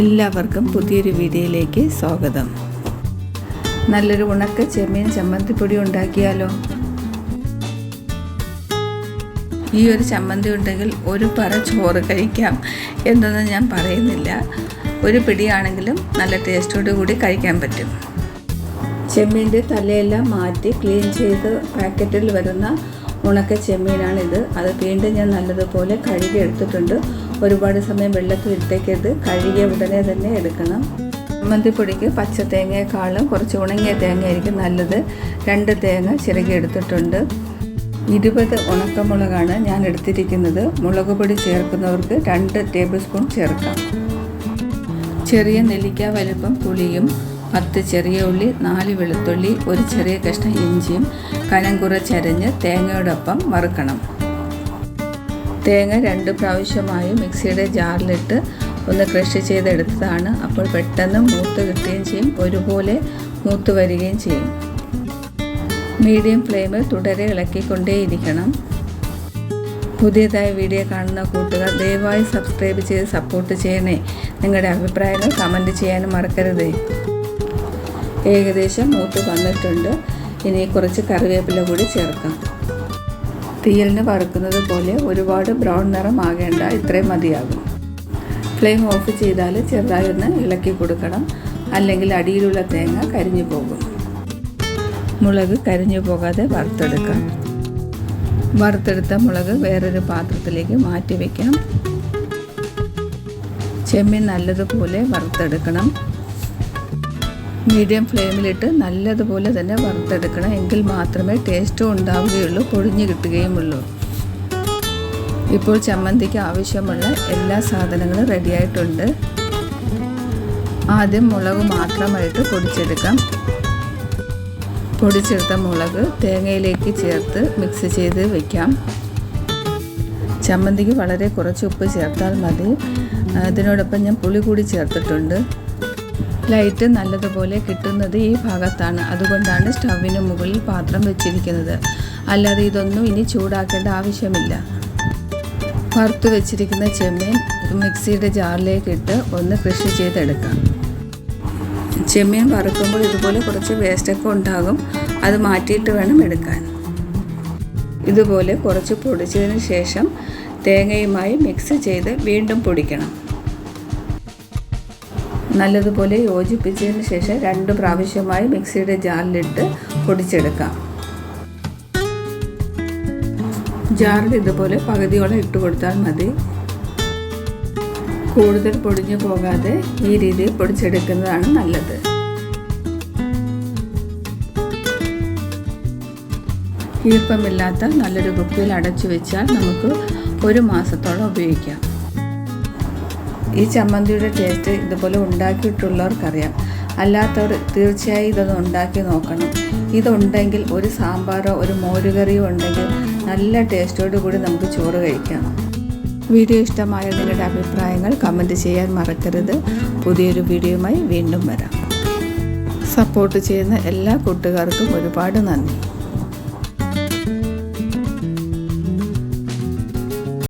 എല്ലാവർക്കും പുതിയൊരു വീഡിയോയിലേക്ക് സ്വാഗതം. നല്ലൊരു ഉണക്ക ചെമ്മീൻ ചമ്മന്തിപ്പൊടി ഉണ്ടാക്കിയാലോ? ഈ ഒരു ചമ്മന്തി ഉണ്ടെങ്കിൽ ഒരു പറ ചോറ് കഴിക്കാം എന്നൊന്നും ഞാൻ പറയുന്നില്ല. ഒരു പിടിയാണെങ്കിലും നല്ല ടേസ്റ്റോടു കൂടി കഴിക്കാൻ പറ്റും. ചെമ്മീന്റെ തലയെല്ലാം മാറ്റി ക്ലീൻ ചെയ്ത് പാക്കറ്റിൽ വരുന്ന ഉണക്ക ചെമ്മീനാണിത്. അത് വീണ്ടും ഞാൻ നല്ലതുപോലെ കഴുകി എടുത്തിട്ടുണ്ട്. ഒരുപാട് സമയം വെള്ളത്തിൽ ഇട്ടേക്കരുത്. കഴുകിയ ഉടനെ തന്നെ എടുക്കണം. ചമ്മന്തിപ്പൊടിക്ക് പച്ച തേങ്ങയെക്കാളും കുറച്ച് ഉണങ്ങിയ തേങ്ങയായിരിക്കും നല്ലത്. രണ്ട് തേങ്ങ ചിരകി എടുത്തിട്ടുണ്ട്. ഇരുപത് ഉണക്കമുളകാണ് ഞാൻ എടുത്തിരിക്കുന്നത്. മുളക് പൊടി ചേർക്കുന്നവർക്ക് രണ്ട് ടേബിൾ സ്പൂൺ ചേർക്കാം. ചെറിയ നെല്ലിക്ക വലുപ്പം പുളിയും പത്ത് ചെറിയ ഉള്ളി നാല് വെളുത്തുള്ളി ഒരു ചെറിയ കഷ്ണം ഇഞ്ചിയും കനം കുറച്ചരഞ്ഞ് തേങ്ങയോടൊപ്പം വറുക്കണം. തേങ്ങ രണ്ട് പ്രാവശ്യമായി മിക്സിയുടെ ജാറിലിട്ട് ഒന്ന് ക്രഷ് ചെയ്തെടുത്തതാണ്. അപ്പോൾ പെട്ടെന്ന് മൂത്ത് കിട്ടുകയും ചെയ്യും. ഒരുപോലെ മൂത്ത് വരികയും ചെയ്യും. മീഡിയം ഫ്ലെയിമിൽ തുടരെ ഇളക്കിക്കൊണ്ടേയിരിക്കണം. പുതിയതായി വീഡിയോ കാണുന്ന കൂട്ടുകാർ ദയവായി സബ്സ്ക്രൈബ് ചെയ്ത് സപ്പോർട്ട് ചെയ്യണേ. നിങ്ങളുടെ അഭിപ്രായങ്ങൾ കമന്റ് ചെയ്യാനും മറക്കരുതേ. ഏകദേശം മൂത്ത് വന്നിട്ടുണ്ട്. ഇനി കുറച്ച് കറിവേപ്പില കൂടി ചേർക്കാം. തീയലിന് വറുക്കുന്നത് പോലെ ഒരുപാട് ബ്രൗൺ നിറം ആകേണ്ട ഇത്രയും മതിയാകും. ഫ്ലെയിം ഓഫ് ചെയ്താൽ ചെറുതായി ഒന്ന് ഇളക്കി കൊടുക്കണം. അല്ലെങ്കിൽ അടിയിലുള്ള തേങ്ങ കരിഞ്ഞു പോകും. മുളക് കരിഞ്ഞു പോകാതെ വറുത്തെടുക്കാം. വറുത്തെടുത്ത മുളക് വേറൊരു പാത്രത്തിലേക്ക് മാറ്റി വയ്ക്കാം ചെമ്മീൻ നല്ലതുപോലെ വറുത്തെടുക്കണം. മീഡിയം ഫ്ലെയിമിലിട്ട് നല്ലതുപോലെ തന്നെ വറുത്തെടുക്കണം. എങ്കിൽ മാത്രമേ ടേസ്റ്റും ഉണ്ടാവുകയുള്ളൂ പൊഴിഞ്ഞു കിട്ടുകയുമുള്ളൂ. ഇപ്പോൾ ചമ്മന്തിക്ക് ആവശ്യമുള്ള എല്ലാ സാധനങ്ങളും റെഡിയായിട്ടുണ്ട്. ആദ്യം മുളക് മാത്രമായിട്ട് പൊടിച്ചെടുക്കാം. പൊടിച്ചെടുത്ത മുളക് തേങ്ങയിലേക്ക് ചേർത്ത് മിക്സ് ചെയ്ത് വയ്ക്കാം ചമ്മന്തിക്ക് വളരെ കുറച്ച് ഉപ്പ് ചേർത്താൽ മതി. അതിനോടൊപ്പം ഞാൻ പുളി കൂടി ചേർത്തിട്ടുണ്ട്. ലൈറ്റ് നല്ലതുപോലെ കിട്ടുന്നത് ഈ ഭാഗത്താണ്. അതുകൊണ്ടാണ് സ്റ്റവിന് മുകളിൽ പാത്രം വെച്ചിരിക്കുന്നത്. അല്ലാതെ ഇതൊന്നും ഇനി ചൂടാക്കേണ്ട ആവശ്യമില്ല. വറുത്ത് വെച്ചിരിക്കുന്ന ചെമ്മീൻ മിക്സിയുടെ ജാറിലേക്ക് ഇട്ട് ഒന്ന് കൃഷി ചെയ്തെടുക്കാം. ചെമ്മീൻ വറുക്കുമ്പോൾ ഇതുപോലെ കുറച്ച് വേസ്റ്റൊക്കെ ഉണ്ടാകും. അത് മാറ്റിയിട്ട് വേണം എടുക്കാൻ. ഇതുപോലെ കുറച്ച് പൊടിച്ചതിന് ശേഷം തേങ്ങയുമായി മിക്സ് ചെയ്ത് വീണ്ടും പൊടിക്കണം. നല്ലതുപോലെ യോജിപ്പിച്ചതിന് ശേഷം രണ്ട് പ്രാവശ്യമായി മിക്സിയുടെ ജാറിലിട്ട് പൊടിച്ചെടുക്കാം. ജാറിൽ ഇതുപോലെ പകുതിയോളം ഇട്ട് കൊടുത്താൽ മതി. കൂടുതൽ പൊടിഞ്ഞു പോകാതെ ഈ രീതിയിൽ പൊടിച്ചെടുക്കുന്നതാണ് നല്ലത്. ഈർപ്പമില്ലാത്ത നല്ലൊരു കുപ്പിയിൽ അടച്ചു വെച്ചാൽ നമുക്ക് ഒരു മാസത്തോളം ഉപയോഗിക്കാം. ഈ ചമ്മന്തിയുടെ ടേസ്റ്റ് ഇതുപോലെ ഉണ്ടാക്കിയിട്ടുള്ളവർക്കറിയാം. അല്ലാത്തവർ തീർച്ചയായും ഇതൊന്ന് ഉണ്ടാക്കി നോക്കണം. ഇതുണ്ടെങ്കിൽ ഒരു സാമ്പാറോ ഒരു മോരുകറിയോ ഉണ്ടെങ്കിൽ നല്ല ടേസ്റ്റോടു കൂടി നമുക്ക് ചോറ് കഴിക്കാം. വീഡിയോ ഇഷ്ടമായ നിങ്ങളുടെ അഭിപ്രായങ്ങൾ കമന്റ് ചെയ്യാൻ മറക്കരുത്. പുതിയൊരു വീഡിയോയുമായി വീണ്ടും വരാം. സപ്പോർട്ട് ചെയ്യുന്ന എല്ലാ കൂട്ടുകാർക്കും ഒരുപാട് നന്ദി.